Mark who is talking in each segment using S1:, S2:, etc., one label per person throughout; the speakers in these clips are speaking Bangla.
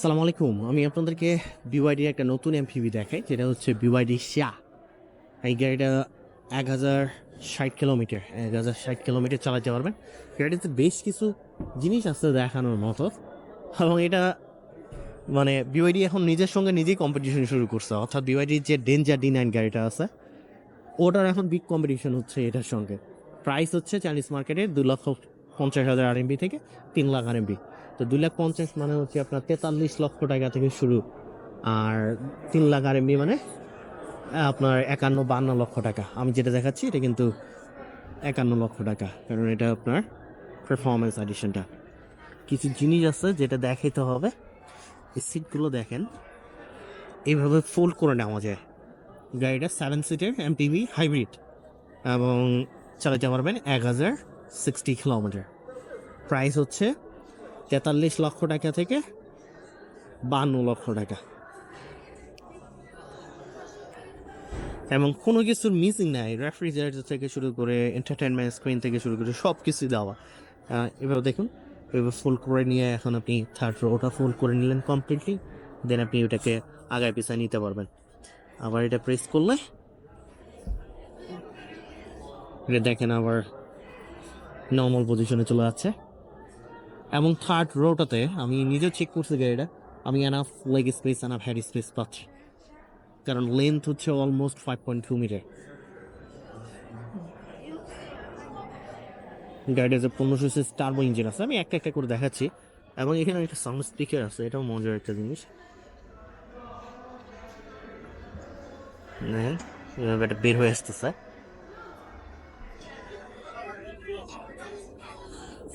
S1: সালাম আলাইকুম আমি আপনাদেরকে বিওয়াইডির একটা নতুন এমপিভি দেখাই, যেটা হচ্ছে বিওয়াইডি শাহ এই গাড়িটা এক হাজার ষাট কিলোমিটার, এক হাজার ষাট কিলোমিটার চালাতে পারবেন। গাড়িতে বেশ কিছু জিনিস আছে দেখানোর মতো। এবং এটা মানে বিওয়াইডি এখন নিজের সঙ্গে নিজেই কম্পিটিশন শুরু করছে। অর্থাৎ বিওয়াইডির যে ডেঞ্জার ডি নাইন গাড়িটা আছে, ওটার এখন বিগ কম্পিটিশন হচ্ছে এটার সঙ্গে। প্রাইস হচ্ছে চাইনিজ মার্কেটে দু লক্ষ পঞ্চাশ হাজার আরএমবি থেকে তিন লাখ আরএমবি তো দুই লাখ পঞ্চাশ মানে হচ্ছে আপনার তেতাল্লিশ লক্ষ টাকা থেকে শুরু। আর তিন লাখ আরএমবি মানে আপনার একান্ন বান্ন লক্ষ টাকা। আমি যেটা দেখাচ্ছি, এটা কিন্তু একান্ন লক্ষ টাকা। কারণ এটা আপনার পারফরমেন্স এডিশনটা কিছু জিনিস আছে যেটা দেখাইতে হবে। এই সিটগুলো দেখেন। এইভাবে ফোল্ড করে নেওয়া যায়। গাড়িটা সেভেন সিটের এমটিভি হাইব্রিড এবং চালাতে পারবেন এক হাজার সিক্সটি কিলোমিটার প্রাইস হচ্ছে তেতাল্লিশ লক্ষ টাকা থেকে বান্ন লক্ষ টাকা। এবং কোনো কিছুর মিসিং নাই। রেফ্রিজারেটর থেকে শুরু করে এন্টারটেনমেন্ট স্ক্রিন থেকে শুরু করে সব কিছুই দেওয়া এবার দেখুন এবার ফুল করে নিয়ে এখন আপনি থার্ড রোটা ফুল করে নিলেন কমপ্লিটলি দেন আপনি ওটাকে আগায় পিছায় নিতে পারবেন। আবার এটা প্রেস করলে, এটা দেখেন আবার নর্মাল পজিশনে চলে যাচ্ছে। এবং থার্ড রোটাতে আমি নিজেও চেক করছি গাড়িটা। আমি enough leg space enough head space পাচ্ছি। কারণ লেন্থ হচ্ছে almost five point two metre গাড়িটা যে পনেরোশো সিস টার্বো ইঞ্জিন আছে, আমি একটা একটা করে দেখাচ্ছি। এবং এখানে একটা সাউন্ড স্পিকার আছে, এটাও মজার একটা জিনিস। এভাবে এটা বের হয়ে আসতেছে।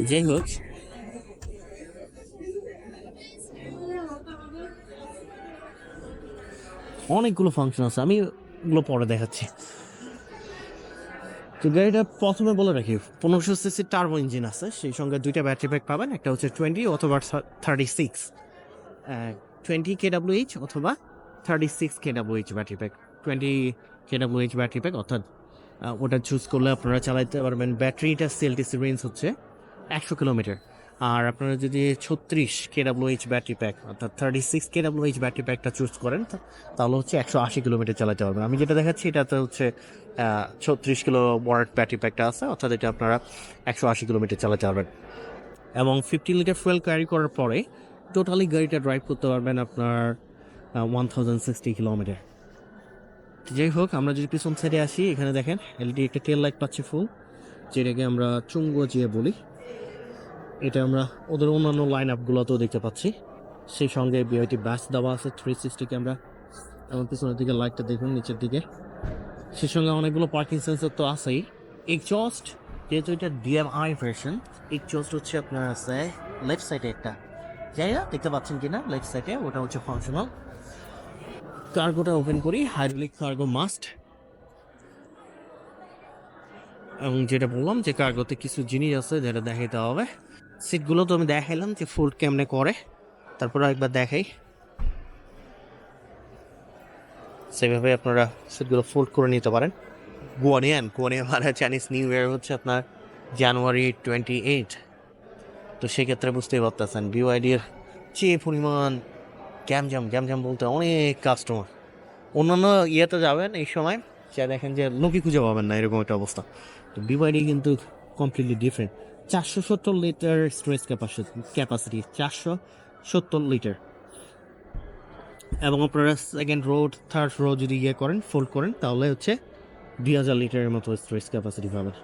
S1: যাই হোক অনেকগুলো ফাংশন আছে আমি এগুলো পরে দেখাচ্ছি। তো গাড়িটা প্রথমে বলে রাখি, পনেরোশো সিসি টার্বো ইঞ্জিন আছে, সেই সঙ্গে দুইটা ব্যাটারি ব্যাক পাবেন, একটা হচ্ছে টোয়েন্টি অথবা thirty six twenty K W H অথবা thirty six K W H battery pack twenty K W H battery pack অর্থাৎ ওটা চুজ করলে আপনারা চালাতে পারবেন ব্যাটারিটা সিএলটিসি রেঞ্জ হচ্ছে একশো কিলোমিটার আর আপনারা যদি ছত্রিশ কে এইচ ব্যাটারি প্যাক, অর্থাৎ thirty six K H battery প্যাকটা চুজ করেন তাহলে হচ্ছে একশো আশি কিলোমিটার চালাতে পারবেন। আমি যেটা দেখাচ্ছি, এটাতে হচ্ছে ছত্রিশ কিলো ওয়ার্ড ব্যাটারি প্যাকটা আছে, অর্থাৎ এটা আপনারা একশো আশি কিলোমিটার চালাতে পারবেন। এবং ফিফটি লিটার ফুয়েল ক্যারি করার পরে টোটালি গাড়িটা ড্রাইভ করতে পারবেন আপনার ওয়ান থাউজেন্ড সিক্সটি কিলোমিটার। যাই হোক, আমরা যদি পিছন সাইডে আসি, এখানে দেখেন এলইডি একটা টেল লাইট পাচ্ছি ফুল যেটাকে আমরা চুঙ্গ জিয়ে বলি। এটা আমরা ওদের অন্যান্য লাইন আপগুলোতেও দেখতে পাচ্ছি। সেই সঙ্গে বিআইটি ব্যাস দেওয়া আছে থ্রি সিক্সটি ক্যামেরা এবং পিছনের দিকে লাইটটা দেখুন, নিচের দিকে। সেই সঙ্গে অনেকগুলো পার্কিং সেন্সর তো আছেই। এক্সস্ট যেহেতু এটা ডিএমআই ভার্সন এক্সস্ট হচ্ছে আপনার আছে লেফট সাইডে একটা। যাই না দেখতে পাচ্ছেন কিনা? লেফট সাইডে ওটা হচ্ছে ফাংশনাল কার্গোটা ওপেন করি হাইড্রোলিক কার্গো মাস্ট এবং যেটা বললাম যে কার্গোতে কিছু জিনিস আছে, যেটা দেখাইতে হবে। সিটগুলো তো আমি দেখাইলাম যে ফোল্ড কেমনে করে। তারপর একবার দেখাই। সেভাবে আপনারা সিটগুলো ফোল্ড করে নিতে পারেন। গুয়ানিয়ান গুয়ানিয়ান মানে চাইনিজ নিউ ইয়ার হচ্ছে আপনার জানুয়ারি টোয়েন্টি এইট তো সেক্ষেত্রে বুঝতেই পারতেছেন বিওআইডির যে পরিমাণ গ্যামজাম গ্যামজাম বলতে অনেক কাস্টমার অন্যান্য ইয়েতে যাবেন এই সময়, যা দেখেন যে লোকই খুঁজে পাবেন না, এরকম একটা অবস্থা। তো বিওআইডি কিন্তু কমপ্লিটলি ডিফারেন্ট চারশো সত্তর লিটার স্টোরেজ ক্যাপাসিটি ক্যাপাসিটি চারশো সত্তর লিটার। এবং আপনারা সেকেন্ড রোড থার্ড রো যদি ইয়ে করেন ফোল্ড করেন, তাহলে হচ্ছে দুই হাজার লিটারের মতো স্টোরেজ ক্যাপাসিটি পাবেন।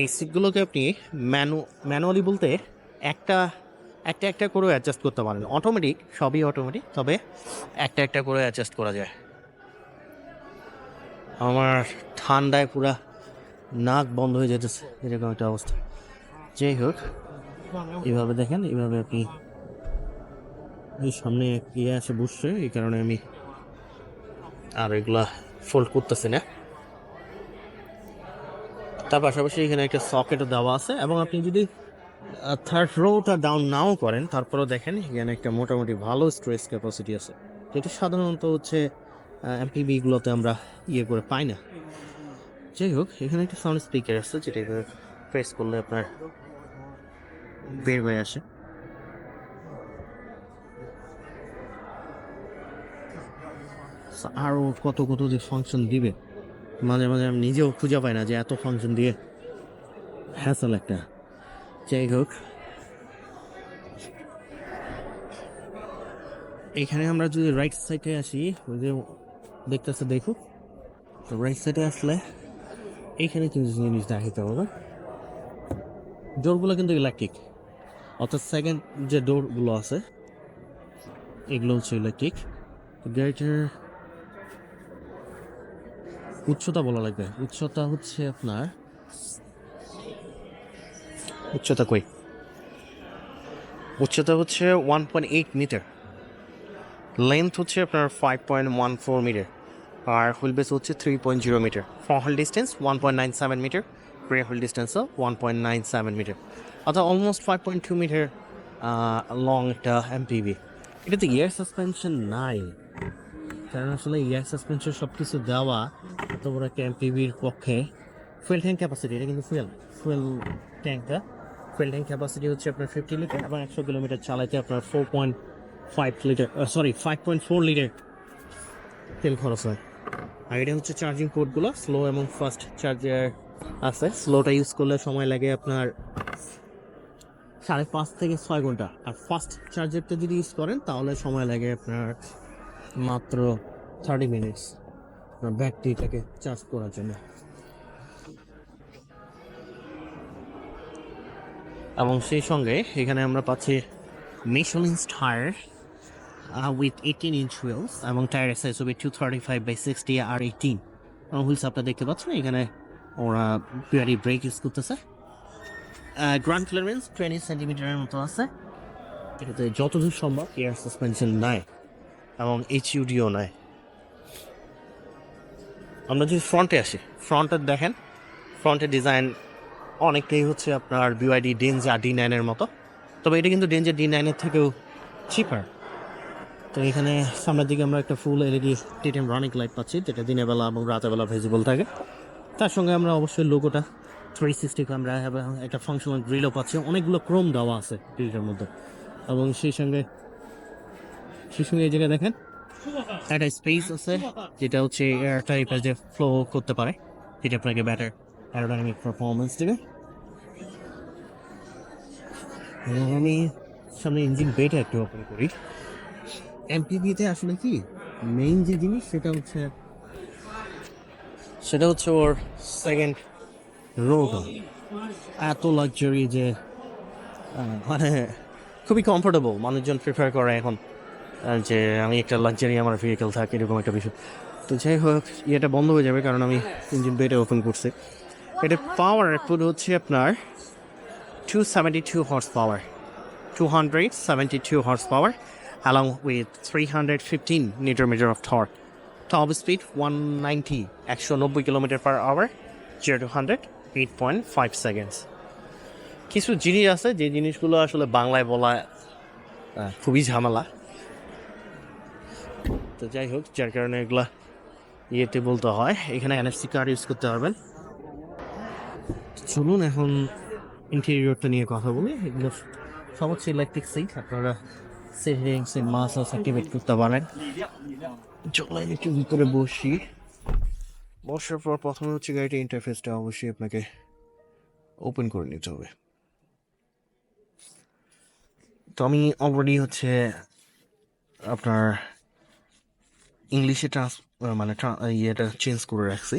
S1: এই সিটগুলোকে আপনি ম্যানু ম্যানুয়ালি বলতে একটা একটা একটা করে অ্যাডজাস্ট করতে পারেন। অটোমেটিক সবই অটোমেটিক তবে একটা একটা করে অ্যাডজাস্ট করা যায়। আমার ঠান্ডায় পুরা নাক বন্ধ হয়ে যেতেছে, এরকম একটা অবস্থা। যাই হোক, এভাবে দেখেন, এভাবে আপনি সামনে ইয়ে আছে বসছে, এই কারণে আমি আর এগুলা ফোল্ড করতেছি না। তার পাশাপাশি এখানে একটা সকেটও দেওয়া আছে, এবং আপনি যদি থার্ড রোটা ডাউন নাও করেন, তারপরেও দেখেন এখানে একটা মোটামুটি ভালো স্ট্রেস ক্যাপাসিটি আছে। যেটা সাধারণত হচ্ছে এমপিবিগুলোতে আমরা ইয়ে করে পাই না। যাই হোক, এখানে একটা সাউন্ড স্পিকার আছে, যেটা প্রেস করলে আপনার বের হয়ে আসে। আরও কত কত যে ফাংশন দিবে। মাঝে মাঝে আমি নিজেও খুঁজে পাই না যে এত ফাংশন দিয়ে হ্যাসল একটা। যাই হোক। এখানে আমরা যদি রাইট সাইডে আসি, ওই যে দেখতেছে, দেখুক। তো রাইট সাইডে আসলে এইখানে কিন্তু জিনিস দেখাতে হবে। ডোরগুলো কিন্তু ইলেকট্রিক অর্থাৎ সেকেন্ড যে ডোরগুলো আছে, এগুলো হচ্ছে ইলেকট্রিক গাড়িটার উচ্চতা বলা লাগবে। উচ্চতা হচ্ছে আপনার, উচ্চতা কই? উচ্চতা হচ্ছে one point eight metre length হচ্ছে আপনার five point one four metre আর হুইল বেস হচ্ছে three point zero metre front wheel distance one point nine seven metre rear wheel ডিস্টেন্সও one point nine seven metre অর্থাৎ almost five point two metre long একটা এমপিভি এটাতে ইয়ার সাসপেনশন নাই, কারণ আসলে ইয়ার সাসপেনশন সব কিছু দেওয়া এত বড় একটা এমপিভির পক্ষে ফুয়েল ট্যাঙ্ক ক্যাপাসিটি এটা কিন্তু ফুয়েল ফুয়েল ট্যাঙ্কটা ফুয়েল ট্যাঙ্ক ক্যাপাসিটি হচ্ছে আপনার ফিফটি লিটার এবং একশো কিলোমিটার চালাইতে আপনার four point five litre sorry five point four litre তেল খরচ হয়। আর এটা হচ্ছে চার্জিং পোর্টগুলো স্লো এবং ফাস্ট চার্জার আছে। স্লোটা ইউজ করলে সময় লাগে আপনার সাড়ে পাঁচ থেকে ছয় ঘণ্টা। আর ফাস্ট চার্জারটা যদি ইউজ করেন, তাহলে সময় লাগে আপনার মাত্র থার্টি মিনিটস আপনার ব্যাটারিটাকে চার্জ করার জন্য। এবং সেই সঙ্গে এখানে আমরা পাচ্ছি Michelin tyre with eighteen inch wheels এবং টায়ার সাইজ হবে two thirty five by sixty R eighteen wheels আপনারা দেখতে পাচ্ছেন? এখানে ওরা পিয়ারি ব্রেক ইউজ করতেছে। গ্রাউন্ড ক্লিয়ারেন্স টোয়েন্টি সেন্টিমিটারের মতো আছে। এটাতে যতদূর সম্ভব এয়ার সাসপেনশন নাই এবং এইচইউডিও নাই। আমরা যদি ফ্রন্টে আসি ফ্রন্টে দেখেন ফ্রন্টের ডিজাইন অনেকটাই হচ্ছে আপনার বিওয়াইডি ডেঞ্জার ডি নাইনের মতো। তবে এটা কিন্তু ডেঞ্জার ডি নাইনের থেকেও চিপার তো এখানে সামনের দিকে আমরা একটা full LED daytime running light পাচ্ছি, যেটা দিনের বেলা এবং রাতের বেলা ভিজিবল থাকে। তার সঙ্গে আমরা অবশ্যই লোগোটা থ্রি সিক্সটি ক্যামেরা এবং একটা ফাংশনাল গ্রিলও পাচ্ছি। অনেকগুলো ক্রোম দেওয়া আছে গ্রিলের মধ্যে। এবং সেই সঙ্গে সেই সঙ্গে এই জায়গায় দেখেন, একটা স্পেস আছে, যেটা হচ্ছে টাইপের যে ফ্লো করতে পারে, যেটা আপনাকে ব্যাটার অ্যারোডাইনামিক পারফরমেন্স দেবে। আমি সামনে ইঞ্জিন বেটা একটু ওপেন করি। এমপিভিতে আসলে কি মেইন যে জিনিস সেটা হচ্ছে সেটা হচ্ছে ওর সেকেন্ড রোগ এত লাক্সারি যে মানে খুবই কমফোর্টেবল মানুষজন প্রিফার করে এখন যে আমি একটা লাক্সারি আমার ভেহিকেল থাকে, এরকম একটা বিষয়। তো যাই হোক, ইয়েটা বন্ধ হয়ে যাবে কারণ আমি ইঞ্জিন বেটা ওপেন করছি। এটা পাওয়ার আউটপুট হচ্ছে আপনার two seventy two horse power two hundred seventy two horse power along with 315 newton meter of torque. Top speed 190, একশো নব্বই kilometre per hour zero to hundred eight point five seconds কিছু জিনিস আছে যে জিনিসগুলো আসলে বাংলায় বলা খুবই ঝামেলা। তো যাই হোক যার কারণে এগুলা ইয়েতে বলতে হয়। এখানে এনএফসি কার্ড ইউজ করতে পারবেন। চলুন এখন ইন্টেরিয়রটা নিয়ে কথা বলি। এগুলো সব হচ্ছে ইলেকট্রিক সিট আপনারা সেভিংস মাসাজ অ্যাক্টিভেট করতে পারেন চলে একটু ভিতরে বসি? বসার পর প্রথমে হচ্ছে গাড়িটা ইন্টারফেসটা অবশ্যই আপনাকে ওপেন করে নিতে হবে। তো আমি অলরেডি হচ্ছে আপনার ইংলিশে ট্রান্স মানে ইয়েটা চেঞ্জ করে রাখছি।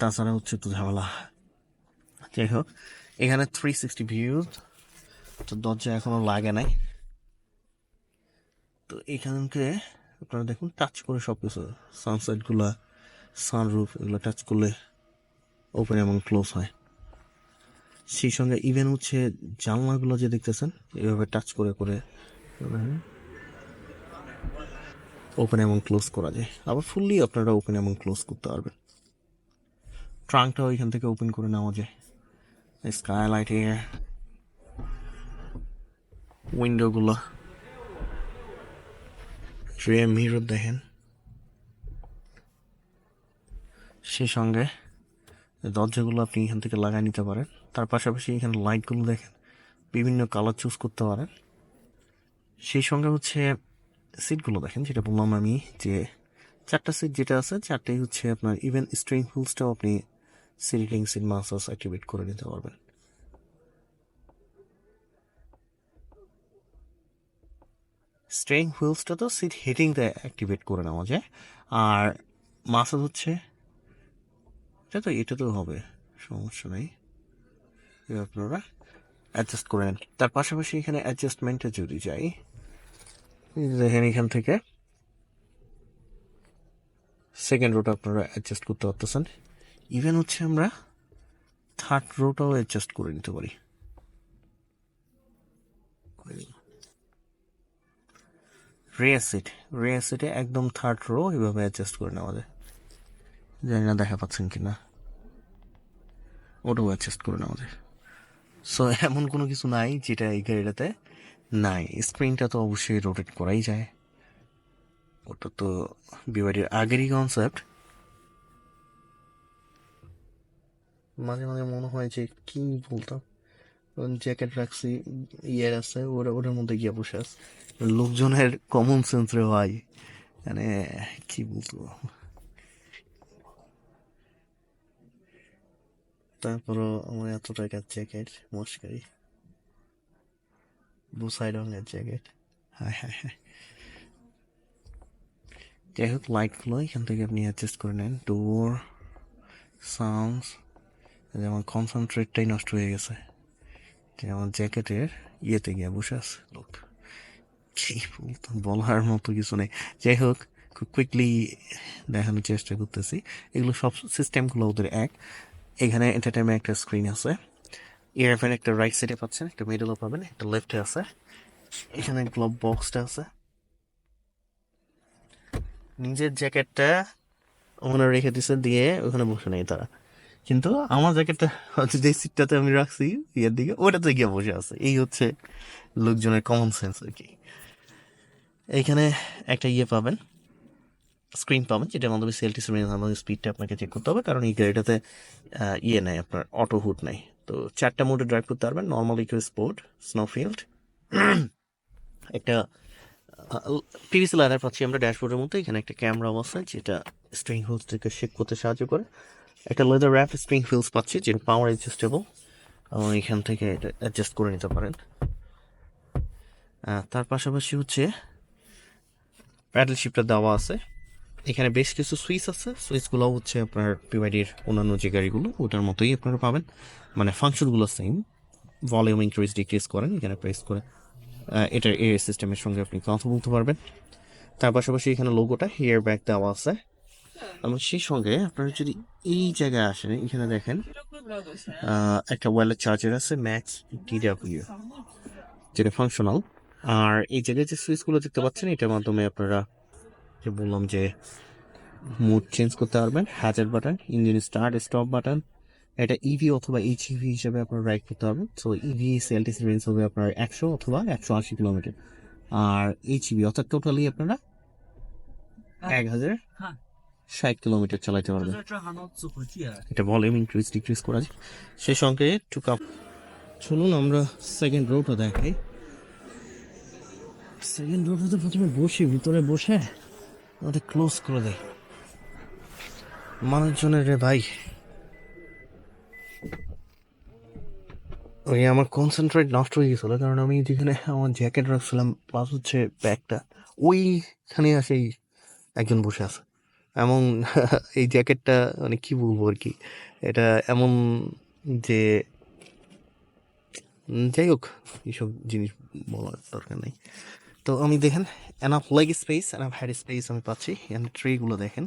S1: তাছাড়া হচ্ছে একটু ঝামেলা। যাই হোক, এখানে থ্রি সিক্সটি ভিউ তো দরজা এখনও লাগে নাই। তো এখানকে আপনারা দেখুন টাচ করে সব কিছু সানসেটগুলো সানরুফ এগুলো টাচ করলে ওপেন এবং ক্লোজ হয়। সেই সঙ্গে ইভেন হচ্ছে জানলাগুলো যে দেখতেছেন, এভাবে টাচ করে করে ওপেন এবং ক্লোজ করা যায়। আবার ফুললি আপনারা ওপেন এবং ক্লোজ করতে পারবেন। ট্রাঙ্কটাও এখান থেকে ওপেন করে নেওয়া যায়। স্কাইলাইট উইন্ডোগুলো ট্রে মিরর দেখেন। সেই সঙ্গে দরজাগুলো আপনি এখান থেকে লাগাই নিতে পারেন। তার পাশাপাশি এখানে লাইটগুলো দেখেন, বিভিন্ন কালার চুজ করতে পারেন। সেই সঙ্গে হচ্ছে সিটগুলো দেখেন, যেটা বললাম আমি যে চারটা সিট যেটা আছে, চারটাই হচ্ছে আপনার ইভেন স্ট্রিং হুলসটাও আপনি সিটিং সিট মাসাজ অ্যাক্টিভেট করে নিতে পারবেন। স্ট্রেং হুইলসটা তো সিট হিটিংটা অ্যাক্টিভেট করে নেওয়া যায়। আর মাসাজ হচ্ছে, এটা তো এটা তো হবে, সমস্যা নেই। আপনারা অ্যাডজাস্ট করে নেন। তার পাশাপাশি এখানে অ্যাডজাস্টমেন্টে যদি যাই দেখেন এখান থেকে সেকেন্ড রোটা আপনারা অ্যাডজাস্ট করতে পারতেছেন। ইভেন হচ্ছে আমরা থার্ড রোটাও অ্যাডজাস্ট করে নিতে পারি। রেয়ার সিট রেয়ার একদম থার্ড রো এভাবে অ্যাডজাস্ট করে নেওয়া যায়। জানি না দেখা পাচ্ছেন কি না ওটাও অ্যাডজাস্ট করে নেওয়া যায়। সো এমন কোনো কিছু নাই যেটা এই গাড়িটাতে নাই। স্ক্রিনটা তো অবশ্যই রোটেট করাই যায়। ওটা তো বিবাড়ির আগেরই কনসেপ্ট মাঝে মাঝে মনে হয় যে কি বলতাম? জ্যাকেট রাখছি ইয়ে আছে, ওরা ওটার মধ্যে গিয়ে বসে আছে। লোকজনের কমন সেন্স রে ভাই মানে কি বলব? তারপরও আমার এত টাকার জ্যাকেট মস্কারি। বুসাই রঙের জ্যাকেট হ্যাঁ হ্যাঁ হ্যাঁ। যাই হোক লাইটগুলো এখান থেকে আপনি অ্যাডজাস্ট করে নেন। ডোর সাউন্ডস যেমন কনসেন্ট্রেটটাই নষ্ট হয়ে গেছে। যে আমার জ্যাকেটের ইয়েতে গিয়ে বসে আছে, লোক। কি বলতাম, বলার মতো কিছু নেই। যাই হোক, খুব কুইকলি দেখানোর চেষ্টা করতেছি। এগুলো সব সিস্টেমগুলো ওদের এক। এখানে এন্টারটেনমেন্ট একটা স্ক্রিন আছে। ইয়ারফোন একটা রাইট সাইডে পাচ্ছেন, একটা মিডলও পাবেন, একটা লেফটে আছে। এখানে গ্লোভ বক্সটা আছে। নিজের জ্যাকেটটা ওখানে রেখে দিছে, দিয়ে ওখানে বসে নেই তারা। কিন্তু আমার জ্যাকেটটা হচ্ছে যে সিটটাতে আমি রাখছি, ইয়ের দিকে ওটাতে গিয়ে বসে আছে। এই হচ্ছে লোকজনের কমন সেন্স আর কি। এইখানে একটা ইয়ে পাবেন স্ক্রিন পাবেন, যেটার মাধ্যমে সেলটি আমাদের স্পিডটা আপনাকে চেক করতে হবে, কারণ এই গাড়িটাতে ইয়ে নাই, আপনার অটো হুড নাই। তো চারটা মোডে ড্রাইভ করতে পারবেন নর্মাল ইকো স্পোর্ট স্নোফিল্ড একটা পিভিসি লাইনার পাচ্ছি আমরা ড্যাশবোর্ডের মধ্যে। এখানে একটা ক্যামেরা আছে, যেটা স্ট্রিং হুইলসটাকে শেক করতে সাহায্য করে। একটা লেদার র্যাপ স্প্রিং হুইলস পাচ্ছি যেটা পাওয়ার অ্যাডজাস্টেবল এখান থেকে এটা অ্যাডজাস্ট করে নিতে পারেন। তার পাশাপাশি হচ্ছে প্যাডেল শিপটা দেওয়া আছে। এখানে বেশ কিছু সুইচ আছে। সুইচগুলো হচ্ছে আপনার পিওয়াইডির অন্যান্য যে গাড়িগুলো, ওটার মতোই আপনারা পাবেন। মানে ফাংশনগুলো সেম ভলিউম ইনক্রিজ ডিক্রিজ করেন, এখানে প্রেস করে এটার এ সিস্টেমের সঙ্গে আপনি কথা বলতে পারবেন। তার পাশাপাশি এখানে লোগোটা হেয়ার ব্যাগ দেওয়া আছে। এবং সেই সঙ্গে আপনারা যদি এই জায়গায় আসেন এখানে দেখেন একটা ওয়ালেট চার্জার আছে ম্যাক্স টিডাব্লিউ যেটা ফাংশনাল আর এই জায়গায় যে সুইচগুলো দেখতে পাচ্ছেন এটার মাধ্যমে আপনারা যে বললাম যে মুড চেঞ্জ করতে পারবেন hazard button engine start stop button এটা ইভি অথবা এইচ এইচইভি হিসেবে আপনারা রাইড করতে পারবেন। সো ইভি সেলটিসি রেঞ্জ হবে আপনার একশো অথবা একশো আশি কিলোমিটার আর এইচ এইচইভি অর্থাৎ টোটালি আপনারা এক হাজার ষাট কিলোমিটার
S2: চালাইতে পারবে।
S1: এটা ভলিউম ইনক্রিজ ডিক্রিজ করা যায়। সেই সঙ্গে একটু কাপ চলুন আমরা সেকেন্ড রোটা দেখাই। সেকেন্ড রোটাতে প্রথমে বসি ভিতরে বসে আমাদের ক্লোজ করে দেয় মানুষজনের রে ভাই। ওই আমার কনসেন্ট্রেট নষ্ট হয়ে গেছিল কারণ আমি যেখানে আমার জ্যাকেট রাখছিলাম প্লাস হচ্ছে ব্যাগটা ওইখানে আসেই একজন বসে আছে। এমন এই জ্যাকেটটা মানে কি বলব আর কি এটা এমন যে যাই হোক, এইসব জিনিস বলার দরকার নেই। তো আমি দেখেন enough leg space enough head space আমি পাচ্ছি। এখানে ট্রেগুলো দেখেন,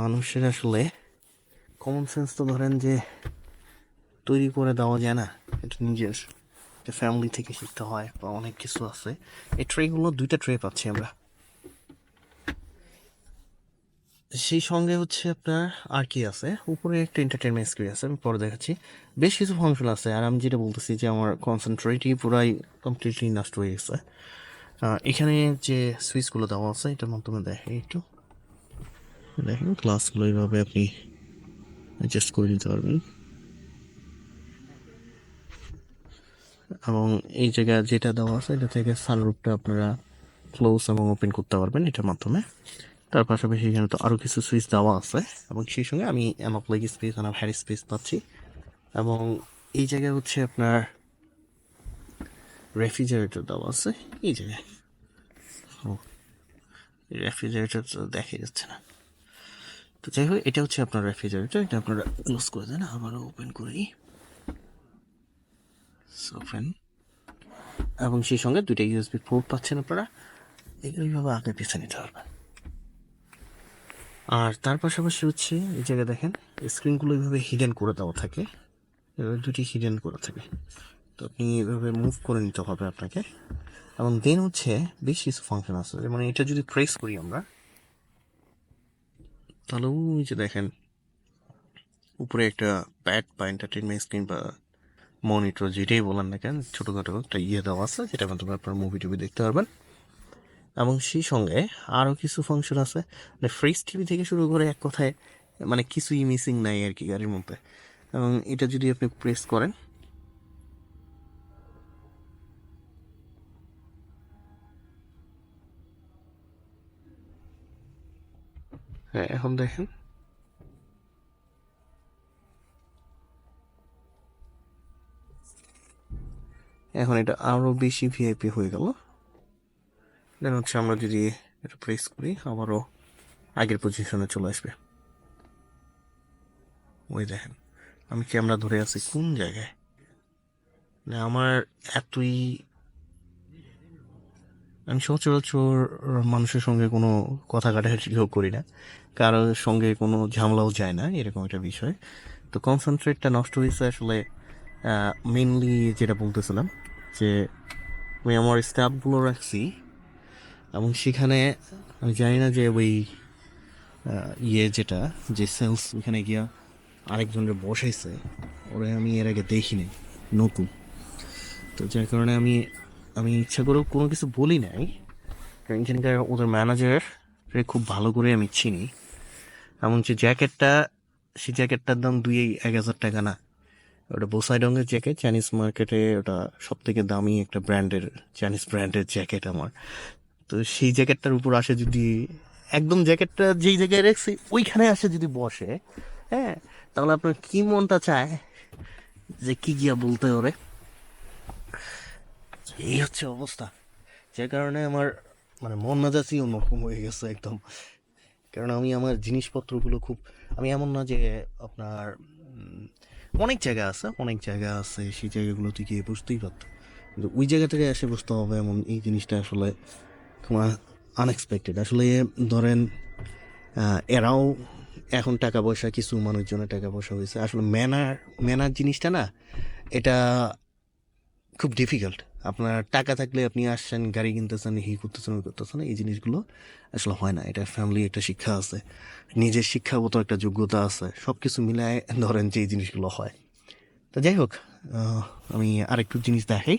S1: মানুষের আসলে কমন সেন্স তো ধরেন যে তৈরি করে দেওয়া যায় না। এটা নিজের ফ্যামিলি থেকে শিখতে হয় বা অনেক কিছু আছে। এই ট্রেগুলো দুইটা ট্রে পাচ্ছি আমরা। সেই সঙ্গে হচ্ছে আপনার আর কি আছে? উপরে একটা এন্টারটেনমেন্ট স্ক্রিন আছে, আমি পরে দেখাচ্ছি। বেশ কিছু ফাংশন আছে, আর আমি যেটা বলতেছি যে আমার কনসেন্ট্রেটই পুরাই কমপ্লিটলি নষ্ট হয়ে গেছে। এখানে যে সুইচগুলো দেওয়া আছে, এটার মাধ্যমে দেখেন একটু। দেখেন ক্লাসগুলো এইভাবে আপনি অ্যাডজাস্ট করে নিতে পারবেন। এবং এই জায়গায় যেটা দেওয়া আছে, এটা থেকে সানরুফটা আপনারা ক্লোজ এবং ওপেন করতে পারবেন এটার মাধ্যমে। তার পাশাপাশি এখানে তো আরও কিছু সুইচ দেওয়া আছে। এবং সেই সঙ্গে আমি enough leg space enough head space পাচ্ছি। এবং এই জায়গায় হচ্ছে আপনার রেফ্রিজারেটর দেওয়া আছে। এই জায়গায়। রেফ্রিজারেটর তো দেখা যাচ্ছে না। তো যাই হোক, এটা হচ্ছে আপনার রেফ্রিজারেটর এটা আপনারা ক্লোজ করে দেন, আবারও ওপেন করি। ওপেন এবং সেই সঙ্গে দুইটা ইউএসবি পোর্ট পাচ্ছেন আপনারা। এইভাবে আগে পিছিয়ে নিতে পারবেন। আর তার পাশাপাশি হচ্ছে, এই জায়গায় দেখেন স্ক্রিনগুলো এইভাবে হিডেন করে দেওয়া থাকে। এভাবে দুটি হিডেন করে থাকে। তো আপনি এভাবে মুভ করে নিতে হবে আপনাকে। এবং দেন হচ্ছে, বেশ কিছু ফাংশন আছে। যেমন এটা যদি প্রেস করি আমরা, তাহলে ওই যে দেখেন, উপরে একটা প্যাড বা এন্টারটেনমেন্ট স্ক্রিন বা মনিটর যেটাই বলেন না কেন, ছোটোখাটো একটা ইয়ে দেওয়া আছে, যেটার মাধ্যমে আপনার মুভি টুভি দেখতে পারবেন। এবং সেই সঙ্গে আরও কিছু ফাংশন আছে। মানে ফ্রিজ টিভি থেকে শুরু করে এক কথায় মানে কিছুই মিসিং নাই আর কি গাড়ির মধ্যে। এবং এটা যদি আপনি প্রেস করেন। হ্যাঁ এখন দেখেন। এখন এটা আরও বেশি ভিআইপি হয়ে গেল। দেন হচ্ছে আমরা যদি এটা প্রেস করি, আবারও আগের পজিশনে চলে আসবে। ওই দেখেন, আমি ক্যামেরা ধরে আছি? কোন জায়গায়? মানে আমার এতই আমি সচরাচর মানুষের সঙ্গে কোনো কথা কাটাকাটিও করি না। কারোর সঙ্গে কোনো ঝামেলাও যায় না, এরকম একটা বিষয়। তো কনসেন্ট্রেটটা নষ্ট হয়েছে আসলে মেনলি যেটা বলতেছিলাম, যে আমি আমার স্টাফগুলো রাখছি এবং সেখানে আমি জানি না যে ওই ইয়ে যেটা, যে সেলস ওখানে গিয়া আরেকজনের বসাইছে, ওরা আমি এর আগে দেখিনি, নতুন। তো যার কারণে আমি আমি ইচ্ছা করেও কোনো কিছু বলি নাই, কারণ এখানকার ওদের ম্যানেজার খুব ভালো করে আমি চিনি। এমন যে জ্যাকেটটা, সেই জ্যাকেটটার দাম দুই, এক হাজার টাকা না। ওটা বোসাইডঙ্গের জ্যাকেট চাইনিজ মার্কেটে ওটা সব থেকে দামি একটা ব্র্যান্ডের চাইনিজ ব্র্যান্ডের জ্যাকেট আমার। তো সেই জ্যাকেটটার উপর আসে যদি একদম জ্যাকেটটা যেই জায়গায় রাখছি, ওইখানে আসে যদি বসে হ্যাঁ তাহলে আপনার কি মনটা চায় যে কি গিয়া বলতে ওরে এই হচ্ছে অবস্থা। যে কারণে আমার মানে মন মেজাজই অন্যরকম হয়ে গেছে একদম। কারণ আমি আমার জিনিসপত্রগুলো খুব, আমি এমন না যে আপনার অনেক জায়গা আছে, অনেক জায়গা আছে, সেই জায়গাগুলোতে গিয়ে বুঝতেই পারতো কিন্তু ওই জায়গা থেকে এসে বুঝতে হবে এমন এই জিনিসটা আসলে আনএক্সপেক্টেড আসলে, ধরেন এরাও এখন টাকা পয়সা, কিছু মানুষজনের টাকা পয়সা হয়েছে। আসলে ম্যানার ম্যানার জিনিসটা না, এটা খুব ডিফিকাল্ট আপনার টাকা থাকলে আপনি আসছেন, গাড়ি কিনতেছেন, হি করতেছেন, ওই করতেছেন, এই জিনিসগুলো আসলে হয় না। এটা ফ্যামিলি একটা শিক্ষা আছে, নিজের শিক্ষাগত একটা যোগ্যতা আছে সব কিছু মিলায় ধরেন যে এই জিনিসগুলো হয়। তো যাই হোক আমি আরেকটু জিনিস দেখাই।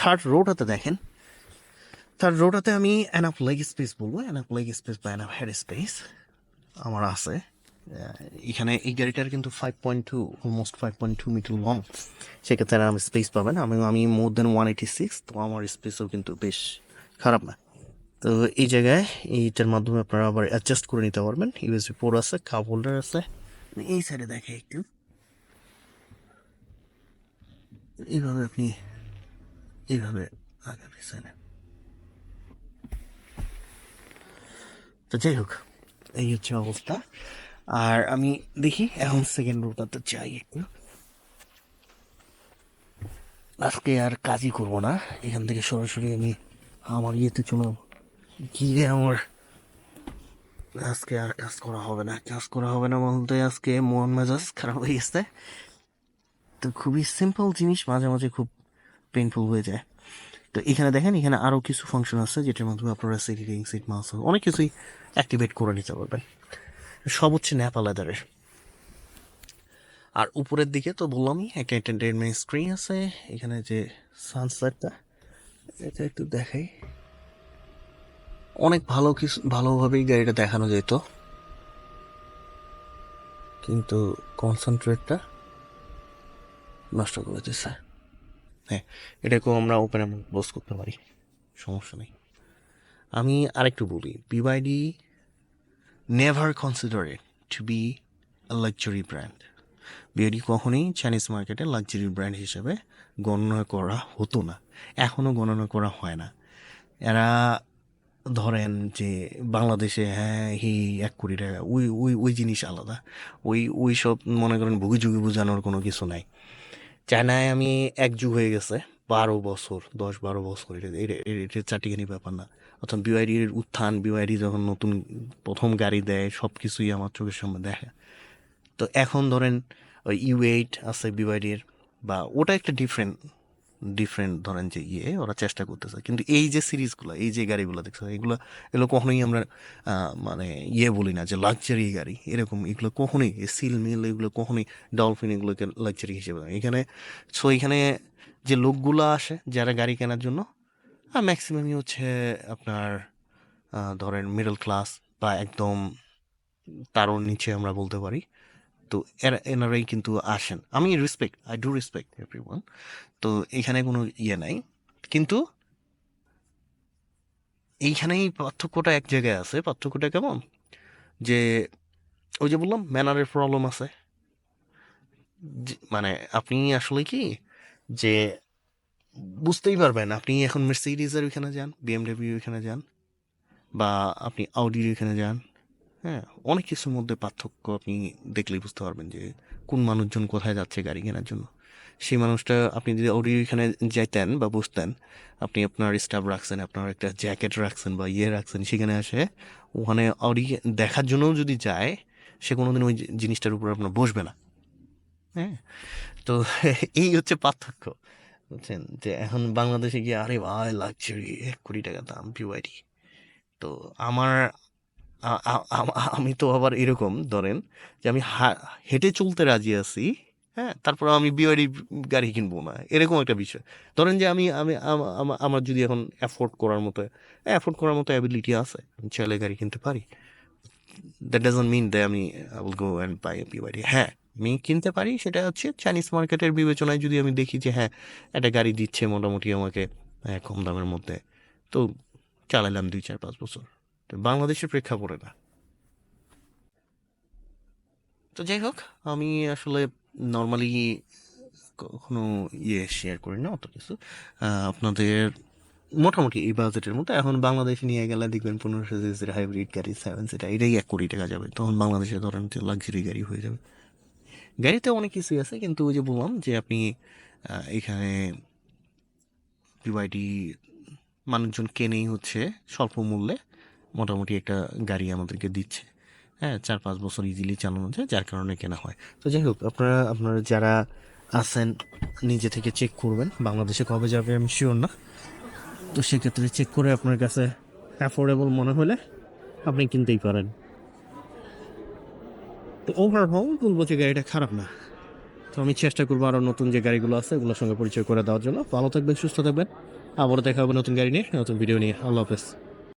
S1: থার্ড রোডাতে দেখেন। থার্ড রোডাতে আমি অ্যানাপ লেগ স্পেস বলব অ্যানাপ লেগ স্পেস বা অ্যানাপ হেড স্পেস আমার আছে। এখানে এই গাড়িটার কিন্তু five point two almost five point two metre long সেক্ষেত্রে আমি স্পেস পাবেন আমি আমি মোর দেন ওয়ান এইটি সিক্স তো আমার স্পেসও কিন্তু বেশ খারাপ না। তো এই জায়গায় এইটার মাধ্যমে আপনারা আবার অ্যাডজাস্ট করে নিতে পারবেন। ইউএসবি পোর্ট আছে কাপ হোল্ডার আছে। এই সাইডে দেখে একটু। এইভাবে আপনি এইভাবে আগে পিছনে তো যাই হোক, এই হচ্ছে অবস্থা। আর আমি দেখি, এখন সেকেন্ড রোটাতে চাই একটু। আজকে আর কাজই করব না। এখান থেকে সরাসরি আমি আমার ইয়েতে চলে গিয়ে আমার আজকে আর কাজ করা হবে না। কাজ করা হবে না বলতে আজকে মন মেজাজ খারাপ হয়ে গেছে। তো খুবই সিম্পল জিনিস, মাঝে মাঝে খুব পেইনফুল হয়ে যায়। তো এখানে দেখেন, এখানে আরও কিছু ফাংশন আছে যেটার মাধ্যমে আপনারা সিট হিটিং সিট মাউস অনেক কিছুই অ্যাক্টিভেট করে নিতে পারবেন। সব হচ্ছে ন্যাপা লেদারের আর উপরের দিকে তো বললামই একটা এন্টারটেনমেন্ট স্ক্রিন আছে, এখানে যে সানসেটটা এটা একটু দেখাই। অনেক ভালো কিছু, ভালোভাবেই গাড়িটা দেখানো যেত। কিন্তু কনসেন্ট্রেটটা নষ্ট করে দিচ্ছে হ্যাঁ এটাকেও আমরা ওপেন বোস করতে পারি, সমস্যা নেই। আমি আরেকটু বলি BYD never consider it to be luxury brand BYD কখনোই চাইনিজ মার্কেটে লাক্সারি ব্র্যান্ড হিসেবে গণনা করা হতো না এখনও গণনা করা হয় না। এরা ধরেন যে বাংলাদেশে হ্যাঁ হি এক কোটি টাকা, ওই ওই ওই জিনিস আলাদা, ওই ওই সব মনে করেন ভুগি বোঝানোর কোনো কিছু নাই। চায়নায় আমি এক যুগ হয়ে গেছে, বারো বছর, দশ বারো বছর। এটা এটা- ব্যাপার না। অর্থাৎ বিওয়াইডির উত্থান বিওয়াইডি যখন নতুন প্রথম গাড়ি দেয় সব কিছুই আমার চোখের সামনে দেখা। তো এখন ধরেন ওই ইউ এইট আছে বিওয়াইডির বা ওটা একটা ডিফারেন্ট ডিফারেন্ট ধরেন যে ইয়ে ওরা চেষ্টা করতেছে। কিন্তু এই যে সিরিজগুলো, এই যে গাড়িগুলো দেখছ, এগুলো এগুলো কখনোই আমরা মানে ইয়ে বলি না যে লাক্সারি গাড়ি। এরকম এগুলো কখনোই সিল মিল এগুলো কখনোই ডলফিন এগুলোকে লাক্সারি হিসেবে এখানে সো এখানে যে লোকগুলো আসে, যারা গাড়ি কেনার জন্য ম্যাক্সিমামই হচ্ছে আপনার ধরেন মিডল ক্লাস বা একদম তারও নিচে আমরা বলতে পারি। তো এনারাই কিন্তু আসেন। আমি respect I do respect every তো এখানে কোনো ইয়ে নাই। কিন্তু এইখানেই পার্থক্যটা এক জায়গায় আছে। পার্থক্যটা কেমন? যে ওই যে বললাম ম্যানারের প্রবলেম আছে। মানে আপনি আসলে কি? যে বুঝতেই পারবেন, আপনি এখন মের্সিডিজের ওইখানে যান বিএমডব্লিউ ওইখানে যান, বা আপনি আউডির ওইখানে যান। হ্যাঁ অনেক কিছুর মধ্যে পার্থক্য আপনি দেখলেই বুঝতে পারবেন যে কোন মানুষজন কোথায় যাচ্ছে গাড়ি কেনার জন্য। সেই মানুষটা, আপনি যদি অডিও এখানে যাইতেন বা বসতেন, আপনি আপনার স্টাফ রাখছেন, আপনার একটা জ্যাকেট রাখছেন বা ইয়ে রাখছেন, সেখানে আসে ওখানে অডি দেখার জন্যও যদি যায়, সে কোনোদিন ওই জিনিসটার উপর আপনার বসবে না। হ্যাঁ তো এই হচ্ছে পার্থক্য, বুঝছেন? যে এখন বাংলাদেশে গিয়ে, আরে ভাই লাক্সারি এক কোটি টাকা দাম বিওয়াইডি তো আমার আমি তো আবার এরকম ধরেন যে আমি হেঁটে চলতে রাজি আছি হ্যাঁ তারপর আমি বিওয়ারি গাড়ি কিনবো না এরকম একটা বিষয়। ধরেন যে আমি আমি আম- আম- আমার যদি এখন অ্যাফোর্ড করার মতো অ্যাফোর্ড করার মতো অ্যাবিলিটি আছে আমি চাইলে গাড়ি কিনতে পারি। দ্যাট ডাজন্ট মিন দে আমি will go and buy BYD হ্যাঁ আমি কিনতে পারি সেটা হচ্ছে চাইনিজ মার্কেটের বিবেচনায় যদি আমি দেখি যে হ্যাঁ একটা গাড়ি দিচ্ছে মোটামুটি আমাকে হ্যাঁ, কম দামের মধ্যে তো চালাইলাম দুই চার পাঁচ বছর। বাংলাদেশের প্রেক্ষাপটে না। তো যাই হোক, আমি আসলে নর্মালি কখনো ইয়ে শেয়ার করি না, অত কিছু। আপনাদের মোটামুটি এই বাজেটের মতো এখন বাংলাদেশে নিয়ে গেলে দেখবেন পনেরোশো সিসির হাইব্রিড গাড়ি সেভেন সিটা এটাই এক কোটি টাকা যাবে। তখন বাংলাদেশে ধরেন লাক্সারি গাড়ি হয়ে যাবে। গাড়িতে অনেক কিছুই আছে, কিন্তু ওই যে বললাম যে আপনি এখানে বিওয়াইডি মানুষজন কেনেই হচ্ছে স্বল্প মূল্যে মোটামুটি একটা গাড়ি আমাদেরকে দিচ্ছে। হ্যাঁ চার পাঁচ বছর ইজিলি চালানো যায়, যার কারণে কেনা হয়। তো যাই হোক, আপনারা আপনারা যারা আছেন, নিজে থেকে চেক করবেন। বাংলাদেশে কবে যাবে আমি শিওর না। তো সেক্ষেত্রে চেক করে আপনার কাছে অ্যাফোর্ডেবল মনে হলে আপনি কিনতেই পারেন। তো ওভারঅল বলব যে গাড়িটা খারাপ না। তো আমি চেষ্টা করব আরও নতুন যে গাড়িগুলো আছে ওগুলোর সঙ্গে পরিচয় করে দেওয়ার জন্য। ভালো থাকবেন, সুস্থ থাকবেন। আবারও দেখা হবে নতুন গাড়ি নিয়ে, নতুন ভিডিও নিয়ে। আল্লাহ হাফেজ।